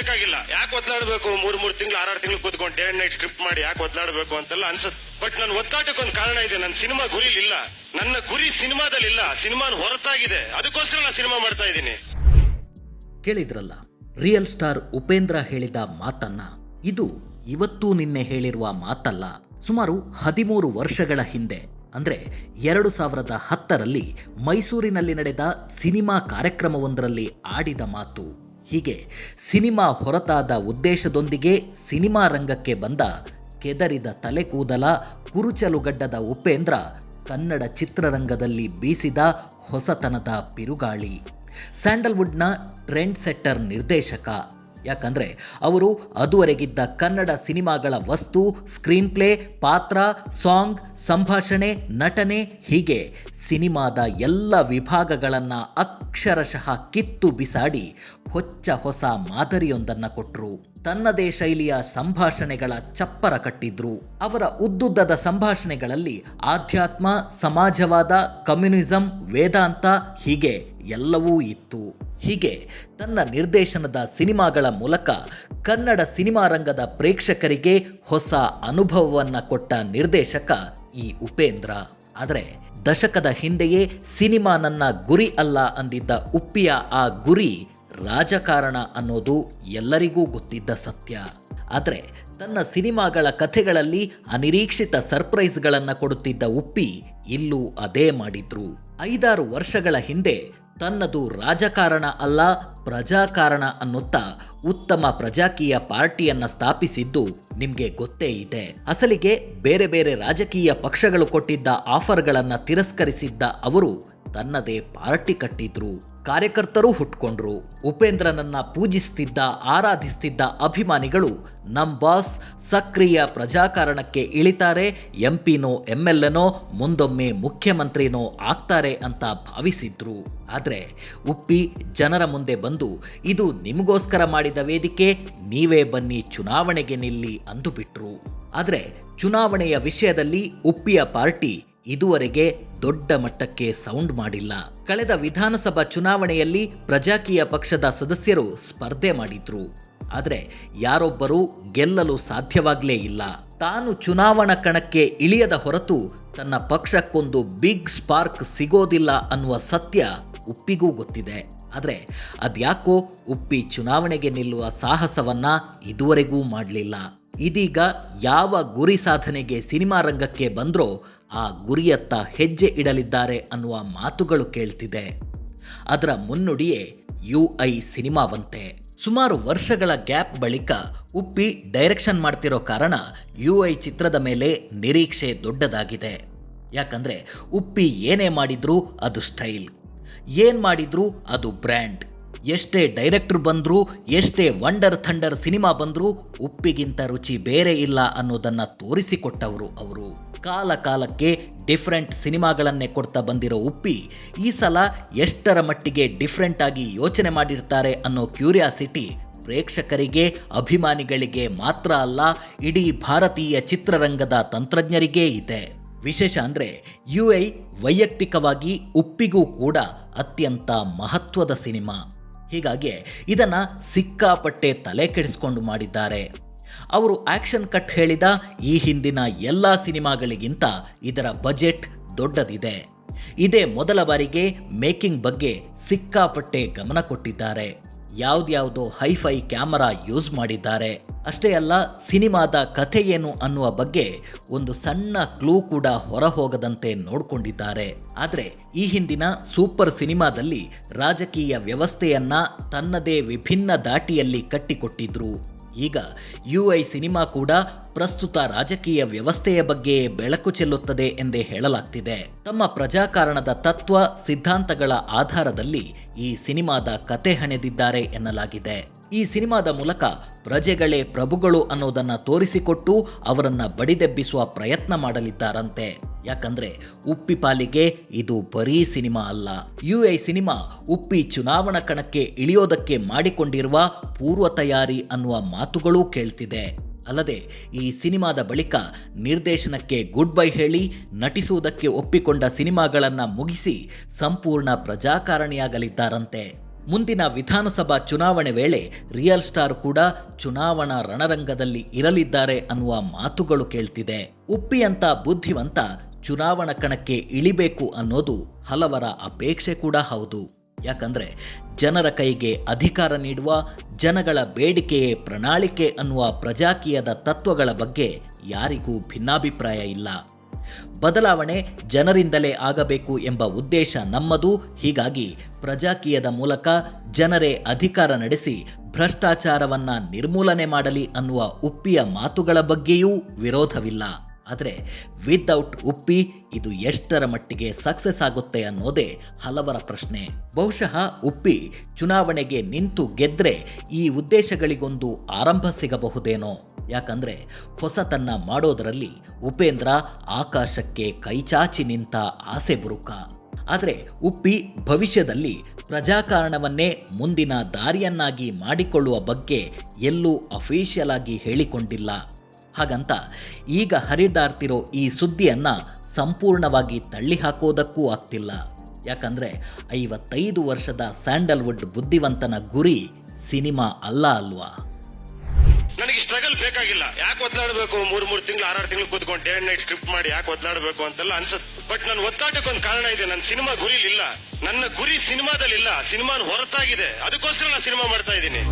ಬೇಕಾಗಿಲ್ಲ. ಯಾಕೆ ಒದ್ದಾಡಬೇಕು ಮೂರ್ ಮೂರ್ ತಿಂಗಳು ಆರಾರು ತಿಂಗಳು ಕೂತ್ಕೊಂಡು ಡೇ ನೈಟ್ ಸ್ಕ್ರಿಪ್ಟ್ ಮಾಡಿ ಯಾಕೆ ಒದ್ದಾಡಬೇಕು ಅಂತೆಲ್ಲ ಅನ್ಸುತ್ತೆ. ಬಟ್ ನನ್ನ ಒದ್ದಾಟಕ್ಕೊಂದು ಕಾರಣ ಇದೆ. ನನ್ನ ಸಿನಿಮಾ ಗುರಿಲಿಲ್ಲ. ನನ್ನ ಗುರಿ ಸಿನಿಮಾದಲ್ಲಿಲ್ಲ. ಸಿನಿಮಾನ ಹೊರತಾಗಿದೆ. ಅದಕ್ಕೋಸ್ಕರ ನಾನು ಸಿನಿಮಾ ಮಾಡ್ತಾ ಇದ್ದೀನಿ. ಕೇಳಿದ್ರಲ್ಲ ರಿಯಲ್ ಸ್ಟಾರ್ ಉಪೇಂದ್ರ ಹೇಳಿದ ಮಾತನ್ನ? ಇದು ಇವತ್ತು ನಿನ್ನೆ ಹೇಳಿರುವ ಮಾತಲ್ಲ. ಸುಮಾರು ಹದಿಮೂರು ವರ್ಷಗಳ ಹಿಂದೆ. ಅಂದ್ರೆ ಎರಡು ಸಾವಿರದ ಹತ್ತರಲ್ಲಿ ಮೈಸೂರಿನಲ್ಲಿ ನಡೆದ ಸಿನಿಮಾ ಕಾರ್ಯಕ್ರಮವೊಂದರಲ್ಲಿ ಆಡಿದ ಮಾತು. ಹೀಗೆ ಸಿನಿಮಾ ಹೊರತಾದ ಉದ್ದೇಶದೊಂದಿಗೆ ಸಿನಿಮಾ ರಂಗಕ್ಕೆ ಬಂದ ಕೆದರಿದ ತಲೆ ಕೂದಲ ಕುರುಚಲುಗಡ್ಡದ ಉಪೇಂದ್ರ ಕನ್ನಡ ಚಿತ್ರರಂಗದಲ್ಲಿ ಬೀಸಿದ ಹೊಸತನದ ಬಿರುಗಾಳಿ ಸ್ಯಾಂಡಲ್ವುಡ್ನ ಟ್ರೆಂಡ್ ಸೆಟ್ಟರ್ ನಿರ್ದೇಶಕ ಯಾಕಂದರೆ ಅವರು ಅದುವರೆಗಿದ್ದ ಕನ್ನಡ ಸಿನಿಮಾಗಳ ವಸ್ತು ಸ್ಕ್ರೀನ್ ಪ್ಲೇ ಪಾತ್ರ, ಸಾಂಗ್, ಸಂಭಾಷಣೆ, ನಟನೆ, ಹೀಗೆ ಸಿನಿಮಾದ ಎಲ್ಲ ವಿಭಾಗಗಳನ್ನು ಅಕ್ಷರಶಃ ಕಿತ್ತು ಬಿಸಾಡಿ ಹೊಚ್ಚ ಹೊಸ ಮಾದರಿಯೊಂದನ್ನು ಕೊಟ್ಟರು ತನ್ನದೇ ಶೈಲಿಯ ಸಂಭಾಷಣೆಗಳ ಚಪ್ಪರ ಕಟ್ಟಿದ್ರು. ಅವರ ಉದ್ದುದ್ದದ ಸಂಭಾಷಣೆಗಳಲ್ಲಿ ಆಧ್ಯಾತ್ಮ, ಸಮಾಜವಾದ, ಕಮ್ಯುನಿಸಂ, ವೇದಾಂತ ಹೀಗೆ ಎಲ್ಲವೂ ಇತ್ತು. ಹೀಗೆ ತನ್ನ ನಿರ್ದೇಶನದ ಸಿನಿಮಾಗಳ ಮೂಲಕ ಕನ್ನಡ ಸಿನಿಮಾ ರಂಗದ ಪ್ರೇಕ್ಷಕರಿಗೆ ಹೊಸ ಅನುಭವವನ್ನು ಕೊಟ್ಟ ನಿರ್ದೇಶಕ ಈ ಉಪೇಂದ್ರ. ಆದರೆ ದಶಕದ ಹಿಂದೆಯೇ ಸಿನಿಮಾ ನನ್ನ ಗುರಿ ಅಲ್ಲ ಅಂದಿದ್ದ ಉಪ್ಪಿಯ ಆ ಗುರಿ ರಾಜಕಾರಣ ಅನ್ನೋದು ಎಲ್ಲರಿಗೂ ಗೊತ್ತಿದ್ದ ಸತ್ಯ. ಆದರೆ ತನ್ನ ಸಿನಿಮಾಗಳ ಕಥೆಗಳಲ್ಲಿ ಅನಿರೀಕ್ಷಿತ ಸರ್ಪ್ರೈಸ್ಗಳನ್ನು ಕೊಡುತ್ತಿದ್ದ ಉಪ್ಪಿ ಇಲ್ಲೂ ಅದೇ ಮಾಡಿದ್ರು. ಐದಾರು ವರ್ಷಗಳ ಹಿಂದೆ ತನ್ನದು ರಾಜಕಾರಣ ಅಲ್ಲ, ಪ್ರಜಾಕಾರಣ ಅನ್ನುತ್ತಾ ಉತ್ತಮ ಪ್ರಜಾಕೀಯ ಪಾರ್ಟಿಯನ್ನ ಸ್ಥಾಪಿಸಿದ್ದು ನಿಮ್ಗೆ ಗೊತ್ತೇ ಇದೆ. ಅಸಲಿಗೆ ಬೇರೆ ಬೇರೆ ರಾಜಕೀಯ ಪಕ್ಷಗಳು ಕೊಟ್ಟಿದ್ದ ಆಫರ್ಗಳನ್ನ ತಿರಸ್ಕರಿಸಿದ್ದ ಅವರು ತನ್ನದೇ ಪಾರ್ಟಿ ಕಟ್ಟಿದ್ರು. ಕಾರ್ಯಕರ್ತರು ಹುಟ್ಕೊಂಡ್ರು. ಉಪೇಂದ್ರನನ್ನ ಪೂಜಿಸ್ತಿದ್ದ, ಆರಾಧಿಸ್ತಿದ್ದ ಅಭಿಮಾನಿಗಳು ನಮ್ಮ ಬಾಸ್ ಸಕ್ರಿಯ ಪ್ರಜಾಕಾರಣಕ್ಕೆ ಇಳಿತಾರೆ. ಎಂಪಿನೋ ಎಂ ಎಲ್ ಎನೋ ಮುಂದೊಮ್ಮೆ ಮುಖ್ಯಮಂತ್ರಿನೋ ಆಗ್ತಾರೆ ಅಂತ ಭಾವಿಸಿದ್ರು. ಆದರೆ ಉಪ್ಪಿ ಜನರ ಮುಂದೆ ಬಂದು, ಇದು ನಿಮಗೋಸ್ಕರ ಮಾಡಿದ ವೇದಿಕೆ, ನೀವೇ ಬನ್ನಿ ಚುನಾವಣೆಗೆ ನಿಲ್ಲಿ ಅಂದುಬಿಟ್ರು. ಆದರೆ ಚುನಾವಣೆಯ ವಿಷಯದಲ್ಲಿ ಉಪ್ಪಿಯ ಪಾರ್ಟಿ ಇದುವರೆಗೆ ದೊಡ್ಡ ಮಟ್ಟಕ್ಕೆ ಸೌಂಡ್ ಮಾಡಿಲ್ಲ. ಕಳೆದ ವಿಧಾನಸಭಾ ಚುನಾವಣೆಯಲ್ಲಿ ಪ್ರಜಾಕೀಯ ಪಕ್ಷದ ಸದಸ್ಯರು ಸ್ಪರ್ಧೆ ಮಾಡಿದ್ರು. ಆದರೆ ಯಾರೊಬ್ಬರೂ ಗೆಲ್ಲಲು ಸಾಧ್ಯವಾಗಲೇ ಇಲ್ಲ. ತಾನು ಚುನಾವಣಾ ಕಣಕ್ಕೆ ಇಳಿಯದ ಹೊರತು ತನ್ನ ಪಕ್ಷಕ್ಕೊಂದು ಬಿಗ್ ಸ್ಪಾರ್ಕ್ ಸಿಗೋದಿಲ್ಲ ಅನ್ನುವ ಸತ್ಯ ಉಪ್ಪಿಗೂ ಗೊತ್ತಿದೆ. ಆದರೆ ಅದ್ಯಾಕೋ ಉಪ್ಪಿ ಚುನಾವಣೆಗೆ ನಿಲ್ಲುವ ಸಾಹಸವನ್ನ ಇದುವರೆಗೂ ಮಾಡಲಿಲ್ಲ. ಇದೀಗ ಯಾವ ಗುರಿ ಸಾಧನೆಗೆ ಸಿನಿಮಾ ರಂಗಕ್ಕೆ ಬಂದರೋ ಆ ಗುರಿಯತ್ತ ಹೆಜ್ಜೆ ಇಡಲಿದ್ದಾರೆ ಅನ್ನುವ ಮಾತುಗಳು ಕೇಳ್ತಿದೆ. ಅದರ ಮುನ್ನುಡಿಯೇ ಯು ಐ ಸಿನಿಮಾವಂತೆ. ಸುಮಾರು ವರ್ಷಗಳ ಗ್ಯಾಪ್ ಬಳಿಕ ಉಪ್ಪಿ ಡೈರೆಕ್ಷನ್ ಮಾಡ್ತಿರೋ ಕಾರಣ ಯು ಐ ಚಿತ್ರದ ಮೇಲೆ ನಿರೀಕ್ಷೆ ದೊಡ್ಡದಾಗಿದೆ. ಯಾಕಂದ್ರೆ ಉಪ್ಪಿ ಏನೇ ಮಾಡಿದ್ರೂ ಅದು ಸ್ಟೈಲ್. ಏನ್ ಮಾಡಿದ್ರೂ ಅದು ಬ್ರ್ಯಾಂಡ್. ಎಷ್ಟೇ ಡೈರೆಕ್ಟ್ರ್ ಬಂದರೂ, ಎಷ್ಟೇ ವಂಡರ್ ಥಂಡರ್ ಸಿನಿಮಾ ಬಂದರೂ, ಉಪ್ಪಿಗಿಂತ ರುಚಿ ಬೇರೆ ಇಲ್ಲ ಅನ್ನೋದನ್ನು ತೋರಿಸಿಕೊಟ್ಟವರು ಅವರು. ಕಾಲ ಕಾಲಕ್ಕೆ ಡಿಫ್ರೆಂಟ್ ಸಿನಿಮಾಗಳನ್ನೇ ಕೊಡ್ತಾ ಬಂದಿರೋ ಉಪ್ಪಿ, ಈ ಸಲ ಎಷ್ಟರ ಮಟ್ಟಿಗೆ ಡಿಫ್ರೆಂಟ್ ಆಗಿ ಯೋಚನೆ ಮಾಡಿರ್ತಾರೆ ಅನ್ನೋ ಕ್ಯೂರಿಯಾಸಿಟಿ ಪ್ರೇಕ್ಷಕರಿಗೆ, ಅಭಿಮಾನಿಗಳಿಗೆ ಮಾತ್ರ ಅಲ್ಲ, ಇಡೀ ಭಾರತೀಯ ಚಿತ್ರರಂಗದ ತಂತ್ರಜ್ಞರಿಗೇ ಇದೆ. ವಿಶೇಷ ಅಂದರೆ ಯು ಐ ವೈಯಕ್ತಿಕವಾಗಿ ಉಪ್ಪಿಗೂ ಕೂಡ ಅತ್ಯಂತ ಮಹತ್ವದ ಸಿನಿಮಾ ಹೀಗಾಗಿ ಇದನ್ನು ಸಿಕ್ಕಾಪಟ್ಟೆ ತಲೆ ಕೆಡಿಸ್ಕೊಂಡು ಮಾಡಿದ್ದಾರೆ. ಅವರು ಆಕ್ಷನ್ ಕಟ್ ಹೇಳಿದ ಈ ಹಿಂದಿನ ಎಲ್ಲ ಸಿನಿಮಾಗಳಿಗಿಂತ ಇದರ ಬಜೆಟ್ ದೊಡ್ಡದಿದೆ. ಇದೇ ಮೊದಲ ಬಾರಿಗೆ ಮೇಕಿಂಗ್ ಬಗ್ಗೆ ಸಿಕ್ಕಾಪಟ್ಟೆ ಗಮನ ಕೊಟ್ಟಿದ್ದಾರೆ. ಯಾವ್ದ್ಯಾವುದೋ ಹೈಫೈ ಕ್ಯಾಮರಾ ಯೂಸ್ ಮಾಡಿದ್ದಾರೆ. ಅಷ್ಟೇ ಅಲ್ಲ, ಸಿನಿಮಾದ ಕಥೆ ಏನು ಅನ್ನುವ ಬಗ್ಗೆ ಒಂದು ಸಣ್ಣ ಕ್ಲೂ ಕೂಡ ಹೊರ ಹೋಗದಂತೆ ನೋಡಿಕೊಂಡಿದ್ದಾರೆ. ಆದರೆ, ಈ ಹಿಂದಿನ ಸೂಪರ್ ಸಿನಿಮಾದಲ್ಲಿ ರಾಜಕೀಯ ವ್ಯವಸ್ಥೆಯನ್ನ ತನ್ನದೇ ವಿಭಿನ್ನ ದಾಟಿಯಲ್ಲಿ ಕಟ್ಟಿಕೊಟ್ಟಿದ್ರು. ಈಗ ಯು ಐ ಸಿನಿಮಾ ಕೂಡ ಪ್ರಸ್ತುತ ರಾಜಕೀಯ ವ್ಯವಸ್ಥೆಯ ಬಗ್ಗೆ ಬೆಳಕು ಚೆಲ್ಲುತ್ತದೆ ಎಂದೇ ಹೇಳಲಾಗ್ತಿದೆ. ತಮ್ಮ ಪ್ರಜಾಕಾರಣದ ತತ್ವ ಸಿದ್ಧಾಂತಗಳ ಆಧಾರದಲ್ಲಿ ಈ ಸಿನಿಮಾದ ಕತೆ ಹೆಣೆದಿದ್ದಾರೆ ಎನ್ನಲಾಗಿದೆ. ಈ ಸಿನಿಮಾದ ಮೂಲಕ ಪ್ರಜೆಗಳೇ ಪ್ರಭುಗಳು ಅನ್ನೋದನ್ನ ತೋರಿಸಿಕೊಟ್ಟು ಅವರನ್ನ ಬಡಿದೆಬ್ಬಿಸುವ ಪ್ರಯತ್ನ ಮಾಡಲಿದ್ದಾರಂತೆ. ಯಾಕಂದ್ರೆ ಉಪ್ಪಿ ಪಾಲಿಗೆ ಇದು ಬರೀ ಸಿನಿಮಾ ಅಲ್ಲ. ಯು ಐ ಸಿನಿಮಾ ಉಪ್ಪಿ ಚುನಾವಣಾ ಕಣಕ್ಕೆ ಇಳಿಯೋದಕ್ಕೆ ಮಾಡಿಕೊಂಡಿರುವ ಪೂರ್ವ ತಯಾರಿ ಅನ್ನುವ ಮಾತುಗಳೂ ಕೇಳ್ತಿದೆ. ಅಲ್ಲದೆ ಈ ಸಿನಿಮಾದ ಬಳಿಕ ನಿರ್ದೇಶನಕ್ಕೆ ಗುಡ್ ಬೈ ಹೇಳಿ ನಟಿಸುವುದಕ್ಕೆ ಒಪ್ಪಿಕೊಂಡ ಸಿನಿಮಾಗಳನ್ನು ಮುಗಿಸಿ ಸಂಪೂರ್ಣ ಪ್ರಜಾಕಾರಣಿಯಾಗಲಿದ್ದಾರಂತೆ. ಮುಂದಿನ ವಿಧಾನಸಭಾ ಚುನಾವಣೆ ವೇಳೆ ರಿಯಲ್ ಸ್ಟಾರ್ ಕೂಡ ಚುನಾವಣಾ ರಣರಂಗದಲ್ಲಿ ಇರಲಿದ್ದಾರೆ ಅನ್ನುವ ಮಾತುಗಳು ಕೇಳ್ತಿದೆ. ಉಪ್ಪಿ ಅಂತ ಬುದ್ಧಿವಂತ ಚುನಾವಣಾ ಕಣಕ್ಕೆ ಇಳಿಬೇಕು ಅನ್ನೋದು ಹಲವರ ಅಪೇಕ್ಷೆ ಕೂಡ ಹೌದು. ಯಾಕಂದ್ರೆ ಜನರ ಕೈಗೆ ಅಧಿಕಾರ ನೀಡುವ, ಜನಗಳ ಬೇಡಿಕೆಯೇ ಪ್ರಣಾಳಿಕೆ ಅನ್ನುವ ಪ್ರಜಾಕೀಯದ ತತ್ವಗಳ ಬಗ್ಗೆ ಯಾರಿಗೂ ಭಿನ್ನಾಭಿಪ್ರಾಯ ಇಲ್ಲ. ಬದಲಾವಣೆ ಜನರಿಂದಲೇ ಆಗಬೇಕು ಎಂಬ ಉದ್ದೇಶ ನಮ್ಮದು. ಹೀಗಾಗಿ ಪ್ರಜಾಕೀಯದ ಮೂಲಕ ಜನರೇ ಅಧಿಕಾರ ನಡೆಸಿ, ಭ್ರಷ್ಟಾಚಾರವನ್ನು ನಿರ್ಮೂಲನೆ ಮಾಡಲಿ ಅನ್ನುವ ಉಪ್ಪಿಯ ಮಾತುಗಳ ಬಗ್ಗೆಯೂ ವಿರೋಧವಿಲ್ಲ. ಆದರೆ ವಿತೌಟ್ ಉಪ್ಪಿ ಇದು ಎಷ್ಟರ ಮಟ್ಟಿಗೆ ಸಕ್ಸಸ್ ಆಗುತ್ತೆ ಅನ್ನೋದೇ ಹಲವರ ಪ್ರಶ್ನೆ. ಬಹುಶಃ ಉಪ್ಪಿ ಚುನಾವಣೆಗೆ ನಿಂತು ಗೆದ್ದರೆ ಈ ಉದ್ದೇಶಗಳಿಗೊಂದು ಆರಂಭ ಸಿಗಬಹುದೇನೋ. ಯಾಕಂದ್ರೆ ಹೊಸತನ್ನ ಮಾಡೋದರಲ್ಲಿ ಉಪೇಂದ್ರ ಆಕಾಶಕ್ಕೆ ಕೈಚಾಚಿ ನಿಂತ ಆಸೆ ಬುರುಕ. ಆದರೆ ಉಪ್ಪಿ ಭವಿಷ್ಯದಲ್ಲಿ ಪ್ರಜಾಕಾರಣವನ್ನೇ ಮುಂದಿನ ದಾರಿಯನ್ನಾಗಿ ಮಾಡಿಕೊಳ್ಳುವ ಬಗ್ಗೆ ಎಲ್ಲೂ ಅಫಿಷಿಯಲ್ ಆಗಿ ಹೇಳಿಕೊಂಡಿಲ್ಲ. ಹಾಗಂತ ಈಗ ಹರಿದಾಡ್ತಿರೋ ಈ ಸುದ್ದಿಯನ್ನ ಸಂಪೂರ್ಣವಾಗಿ ತಳ್ಳಿ ಹಾಕೋದಕ್ಕೂ ಆಗ್ತಿಲ್ಲ. ಯಾಕಂದರೆ ಐವತ್ತೈದು ವರ್ಷದ ಸ್ಯಾಂಡಲ್ವುಡ್ ಬುದ್ಧಿವಂತನ ಗುರಿ ಸಿನಿಮಾ ಅಲ್ಲ ಅಲ್ವಾ? ನನಗೆ ಸ್ಟ್ರಗಲ್ ಬೇಕಾಗಿಲ್ಲ. ಯಾಕೆ ಒದ್ದಾಡಬೇಕು ಮೂರ್, ಮೂರು ತಿಂಗಳು ಆರಾರು ತಿಂಗಳು ಕೂತ್ಕೊಂಡು ಡೇ ನೈಟ್ ಸ್ಕ್ರಿಪ್ಟ್ ಮಾಡಿ ಯಾಕೆ ಒದ್ದಾಡಬೇಕು ಅಂತೆಲ್ಲ ಅನ್ಸುತ್ತೆ. ಬಟ್ ನಾನು ಒಂದು ಕಾರಣ ಇದೆ. ನನ್ನ ಸಿನಿಮಾ ಗುರಿಲಿಲ್ಲ. ನನ್ನ ಗುರಿ ಸಿನಿಮಾದಲ್ಲಿಲ್ಲ. ಸಿನಿಮಾನ ಹೊರತಾಗಿದೆ. ಅದಕ್ಕೋಸ್ಕರ ನಾನು ಸಿನಿಮಾ ಮಾಡ್ತಾ ಇದ್ದೀನಿ.